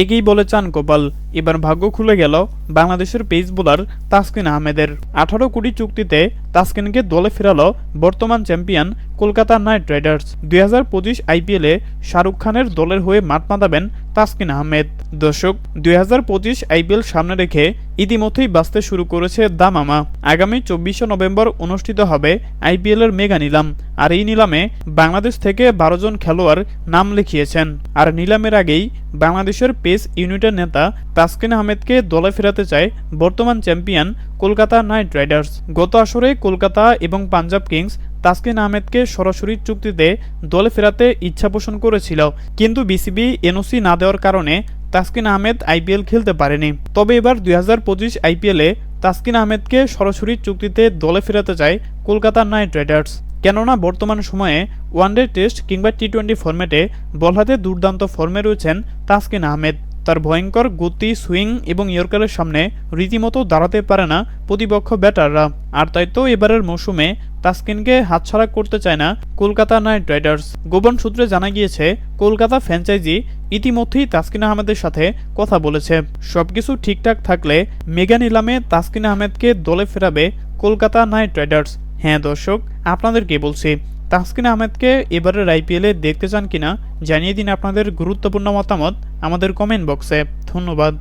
এগেই বলে চান গোপাল। এবার ভাগ্য খুলে গেল বাংলাদেশের পেস বোলার তাসকিন আহমেদের। আঠারো কোটি চুক্তিতে তাসকিনকে দলে ফেরালো বর্তমান চ্যাম্পিয়ন কলকাতা নাইট রাইডার্স। দুই হাজার পঁচিশ আইপিএলে শাহরুখ খানের দলের হয়ে মাঠ মাতাবেন তাসকিন আহমেদ। দর্শক, দুই হাজার পঁচিশ আইপিএল সামনে রেখে ইতিমধ্যেই বাঁচতে শুরু করেছে দামামা। আগামী চব্বিশে নভেম্বর অনুষ্ঠিত হবে আইপিএলের মেগা নিলাম। আর এই নিলামে বাংলাদেশ থেকে বারো জন খেলোয়াড় নাম লিখিয়েছেন। আর নিলামের আগেই বাংলাদেশের পেস ইউনিটের নেতা তাসকিন আহমেদকে দলে ফেরাতে চায় বর্তমান চ্যাম্পিয়ন কলকাতা নাইট রাইডার্স। গত আসরে কলকাতা এবং পাঞ্জাব কিংস তাসকিন আহমেদকে সরাসরি চুক্তিতে দলে ফেরাতে ইচ্ছা পোষণ করেছিল, কিন্তু বিসিবি এনওসি না দেওয়ার কারণে তাসকিন আহমেদ আইপিএল খেলতে পারেনি। তবে এবার দুই হাজার পঁচিশ আইপিএলে তাসকিন আহমেদকে সরাসরি চুক্তিতে দলে ফেরাতে চায় কলকাতা নাইট রাইডার্স। কেননা বর্তমান সময়ে ওয়ানডে টেস্ট কিংবা টি টোয়েন্টি ফরম্যাটে বল হাতে দুর্দান্ত ফর্মে রয়েছেন তাসকিন আহমেদ। তার ভয়ঙ্কর গতি, সুইং এবং ইয়র্কারের সামনে রীতিমতো দাঁড়াতে পারে না প্রতিপক্ষ ব্যাটাররা। আর তাই তো এবারের মৌসুমে তাসকিনকে হাতছাড়া করতে চায় না কলকাতা নাইট রাইডার্স। গোপন সূত্রে জানা গিয়েছে, কলকাতা ফ্র্যাঞ্চাইজি ইতিমধ্যেই তাসকিন আহমেদের সাথে কথা বলেছে। সবকিছু ঠিকঠাক থাকলে মেগা নিলামে তাসকিন আহমেদকে দলে ফেরাবে কলকাতা নাইট রাইডার্স। হ্যাঁ দর্শক আপনাদের কে বলছি তাসকিন আহমেদকে এবারের আইপিএলে দেখতে চান কিনা জানিয়ে দিন আপনাদের গুরুত্বপূর্ণ মতামত আমাদের কমেন্ট বক্সে ধন্যবাদ।